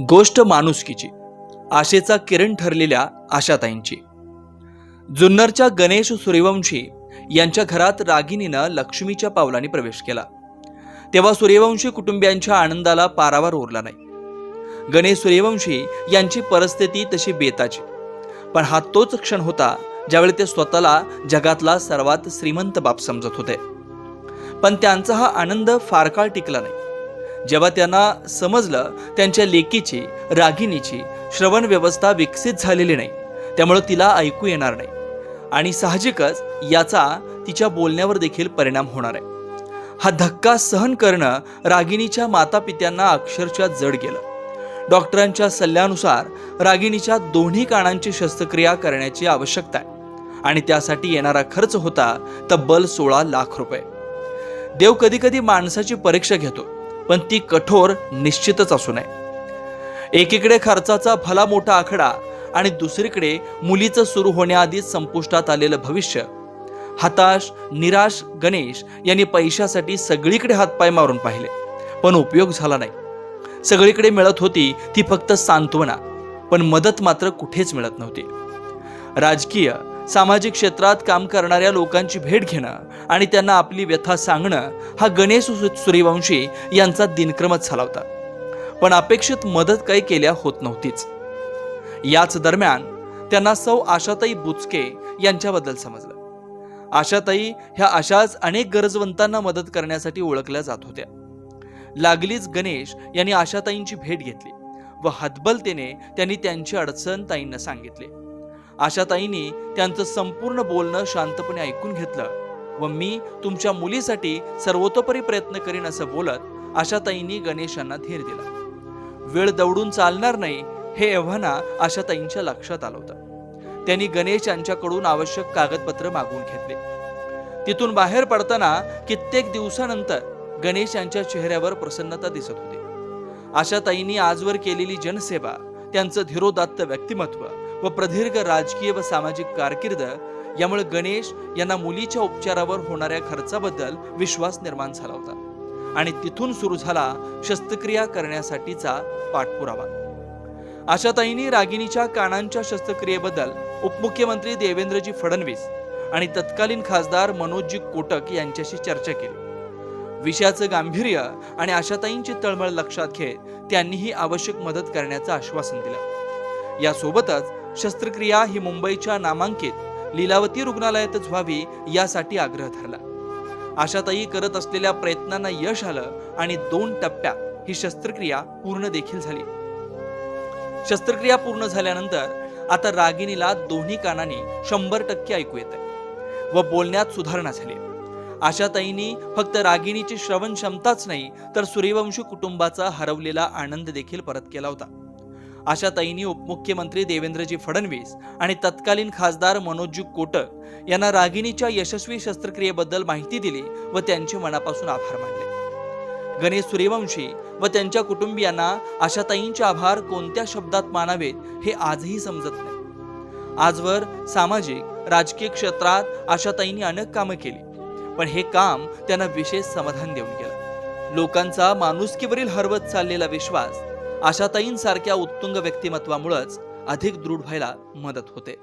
गोष्ट माणुसकीची आशेचा किरण ठरलेल्या आशाताईंची. जुन्नरच्या गणेश सूर्यवंशी यांच्या घरात रागिनीनं लक्ष्मीच्या पावलाने प्रवेश केला. तेव्हा सूर्यवंशी कुटुंबियांच्या आनंदाला पारावार उरला नाही. गणेश सूर्यवंशी यांची परिस्थिती तशी बेताची पण हा तोच क्षण होता ज्यावेळी ते स्वतःला जगातला सर्वात श्रीमंत बाप समजत होते. पण त्यांचा हा आनंद फार काळ टिकला नाही. जेव्हा त्यांना समजलं त्यांच्या लेकीची रागिणीची श्रवण व्यवस्था विकसित झालेली नाही त्यामुळं तिला ऐकू येणार नाही. आणि साहजिकच याचा तिच्या बोलण्यावर देखील परिणाम होणार आहे. हा धक्का सहन करणं रागिणीच्या मातापित्यांना अक्षरशः जड गेलं. डॉक्टरांच्या सल्ल्यानुसार रागिणीच्या दोन्ही कानांची शस्त्रक्रिया करण्याची आवश्यकता आहे. आणि त्यासाठी येणारा खर्च होता तब्बल सोळा लाख रुपये. देव कधी कधी माणसाची परीक्षा घेतो. पण ती कठोर निश्चितच असू नये. एकीकडे खर्चाचा भला मोठा आकडा आणि दुसरीकडे मुलीचं सुरू होण्याआधीच संपुष्टात आलेलं भविष्य. हताश निराश गणेश यांनी पैशासाठी सगळीकडे हातपाय मारून पाहिले पण उपयोग झाला नाही. सगळीकडे मिळत होती ती फक्त सांत्वना पण मदत मात्र कुठेच मिळत नव्हती. राजकीय सामाजिक क्षेत्रात काम करणाऱ्या लोकांची भेट घेणं आणि त्यांना आपली व्यथा सांगणं हा गणेश सूर्यवंशी यांचा दिनक्रमच झाला होता. पण अपेक्षित मदत काही केल्या होत नव्हतीच. याच दरम्यान त्यांना सौ आशाताई बुचके यांच्याबद्दल समजलं. आशाताई ह्या अशाच अनेक गरजवंतांना मदत करण्यासाठी ओळखल्या जात होत्या. लागलीच गणेश यांनी आशाताईंची भेट घेतली व हतबलतेने त्यांनी त्यांची अडचण ताईंना सांगितली. आशाताईंनी त्यांचं संपूर्ण बोलणं शांतपणे ऐकून घेतलं व मी तुमच्या मुलीसाठी सर्वतोपरी प्रयत्न करीन असं बोलत आशाताईंनी गणेशांना धीर दिला. वेळ दौडून चालणार नाही हे एव्हाना आशाताईंच्या लक्षात आलं होतं. त्यांनी गणेश यांच्याकडून आवश्यक कागदपत्र मागून घेतले. तिथून बाहेर पडताना कित्येक दिवसानंतर गणेश यांच्या चेहऱ्यावर प्रसन्नता दिसत होती. आशाताईंनी आजवर केलेली जनसेवा त्यांचं धीरोदात्त व्यक्तिमत्व व प्रदीर्घ राजकीय व सामाजिक कारकीर्द यामुळे गणेश यांना मुलीच्या उपचारावर होणाऱ्या खर्चाबद्दल विश्वास निर्माण झाला होता. आणि तिथून सुरू झाला शस्त्रक्रिया करण्यासाठीचा पाठपुरावा. आशाताईंनी रागिणीच्या कानांच्या शस्त्रक्रियेबद्दल उपमुख्यमंत्री देवेंद्रजी फडणवीस आणि तत्कालीन खासदार मनोजजी कोटक यांच्याशी चर्चा केली. विषयाचं गांभीर्य आणि आशाताईंची तळमळ लक्षात घेत त्यांनीही आवश्यक मदत करण्याचं आश्वासन दिलं. यासोबतच शस्त्रक्रिया ही मुंबईच्या नामांकित लीलावती रुग्णालयातच व्हावी यासाठी आग्रह धरला. आशाताई करत असलेल्या प्रयत्नांना यश आलं आणि दोन टप्प्यात ही शस्त्रक्रिया पूर्ण देखील झाली. शस्त्रक्रिया पूर्ण झाल्यानंतर आता रागिणीला दोन्ही कानांनी शंभर टक्के ऐकू येत व बोलण्यात सुधारणा झाली. आशाताईंनी फक्त रागिणीची श्रवण क्षमताच नाही तर सूर्यवंशी कुटुंबाचा हरवलेला आनंद देखील परत केला होता. आशाताईंनी उपमुख्यमंत्री देवेंद्रजी फडणवीस आणि तत्कालीन खासदार मनोजजी कोटक यांना रागिणीच्या यशस्वी शस्त्रक्रियेबद्दल माहिती दिली व त्यांचे मनापासून आभार मानले. गणेश सूर्यवंशी व त्यांच्या कुटुंबियांना आशाताईंचे आभार कोणत्या शब्दात मानावेत हे आजही समजत नाही. आजवर सामाजिक राजकीय क्षेत्रात आशाताईंनी अनेक कामं केली पण हे काम त्यांना विशेष समाधान देऊन गेलं. लोकांचा माणुसकीवरील हरवत चाललेला विश्वास आशाताईंसारख्या उत्तुंग व्यक्तिमत्वामुळंच अधिक दृढ व्हायला मदत होते.